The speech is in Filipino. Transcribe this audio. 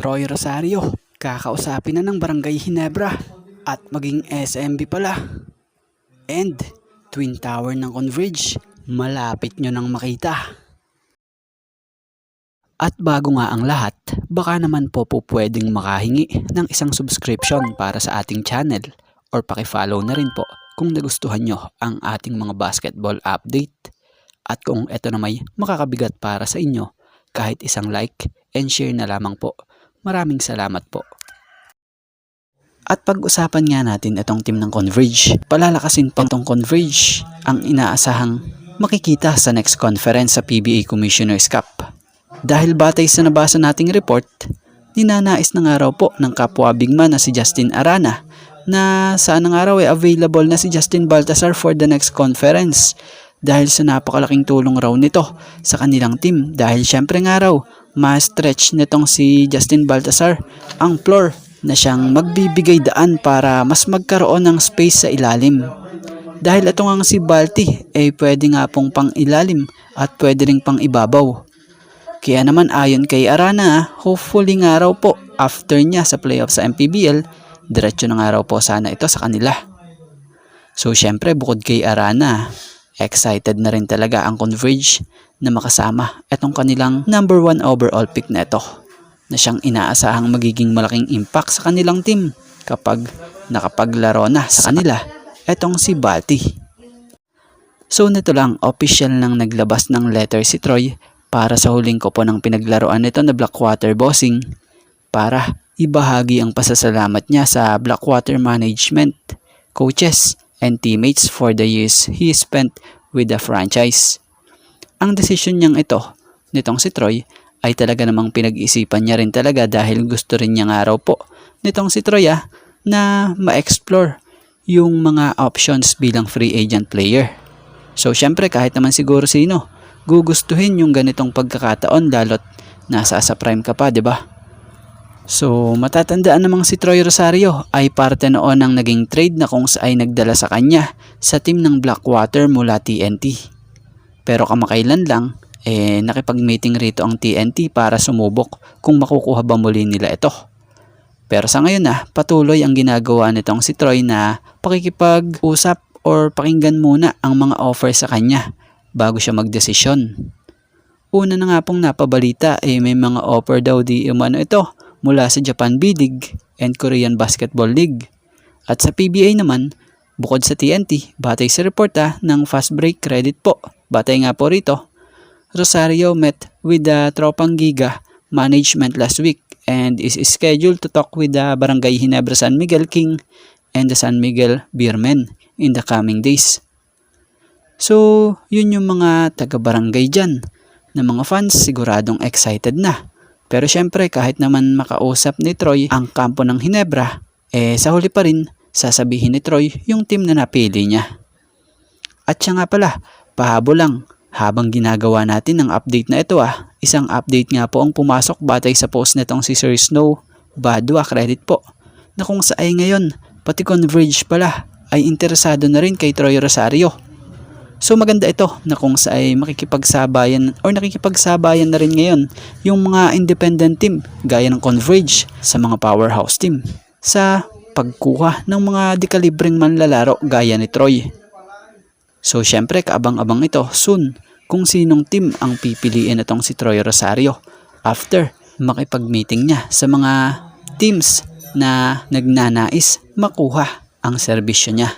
Troy Rosario, kakausapin na ng Barangay Hinebra at maging SMB pala. And Twin Tower ng Converge, malapit nyo nang makita. At bago nga ang lahat, baka naman po po pwedeng makahingi ng isang subscription para sa ating channel or pakifollow na rin po kung nagustuhan nyo ang ating mga basketball update. At kung ito na may makakabigat para sa inyo, kahit isang like and share na lamang po. Maraming salamat po. At pag-usapan nga natin itong team ng Converge, palalakasin pa itong Converge ang inaasahang makikita sa next conference sa PBA Commissioner's Cup. Dahil batay sa nabasa nating report, ninanais na nga raw po ng kapwa bigman na si Justin Arana na saan nga raw ay available na si Justin Baltasar for the next conference dahil sa napakalaking tulong raw nito sa kanilang team dahil syempre nga raw ma-stretch nitong si Justin Baltasar ang floor na siyang magbibigay daan para mas magkaroon ng space sa ilalim. Dahil ito nga si Balti ay pwede nga pong pang ilalim at pwede ring pang ibabaw. Kaya naman ayon kay Arana, hopefully nga raw po after niya sa playoff sa MPBL, diretso na nga raw po sana ito sa kanila. So syempre bukod kay Arana, excited na rin talaga ang Converge na makasama itong kanilang number one overall pick na ito na siyang inaasahang magiging malaking impact sa kanilang team kapag nakapaglaro na sa kanila itong si Bati. So nito lang, official nang naglabas ng letter si Troy para sa huling kopo ng pinaglaruan nito na Blackwater Bossing para ibahagi ang pasasalamat niya sa Blackwater Management, coaches, and teammates for the years he spent with the franchise. Ang desisyon niyang ito, nitong si Troy, ay talaga namang pinag-isipan niya rin talaga dahil gusto rin niya nga raw po nitong si Troy ah, na ma-explore yung mga options bilang free agent player. So syempre kahit naman siguro sino, gugustuhin yung ganitong pagkakataon lalo't nasa sa prime ka pa, 'di ba? So matatandaan namang si Troy Rosario ay parte noon ng naging trade na kung ay nagdala sa kanya sa team ng Blackwater mula TNT. Pero kamakailan lang, eh nakipag-meeting rito ang TNT para sumubok kung makukuha ba muli nila ito. Pero sa ngayon na, patuloy ang ginagawa nitong si Troy na pakikipag-usap or pakinggan muna ang mga offer sa kanya bago siya magdesisyon. Una na nga pong napabalita eh may mga offer daw di umano ito mula sa Japan B-League and Korean Basketball League. At sa PBA naman, bukod sa TNT, batay sa report ah, ng Fast Break Credit po. Batay nga po rito, Rosario met with the Tropang Giga management last week and is scheduled to talk with the Barangay Hinebra San Miguel King and the San Miguel Beermen in the coming days. So, yun yung mga taga-barangay dyan na mga fans siguradong excited na. Pero syempre kahit naman makausap ni Troy ang kampo ng Hinebra, eh sa huli pa rin sasabihin ni Troy yung team na napili niya. At siya nga pala, pahabo lang habang ginagawa natin ang update na ito ah, isang update nga po ang pumasok batay sa post nitong si Sir Snow, Badua credit po, na kung sa ay ngayon, pati Converge pala ay interesado na rin kay Troy Rosario. So maganda ito na kung sa ay makikipagsabayan or nakikipagsabayan na rin ngayon yung mga independent team gaya ng Converge sa mga powerhouse team sa pagkuha ng mga dekalibreng manlalaro gaya ni Troy. So syempre kaabang-abang ito soon kung sinong team ang pipiliin itong si Troy Rosario after makipag-meeting niya sa mga teams na nagnanais makuha ang serbisyo niya.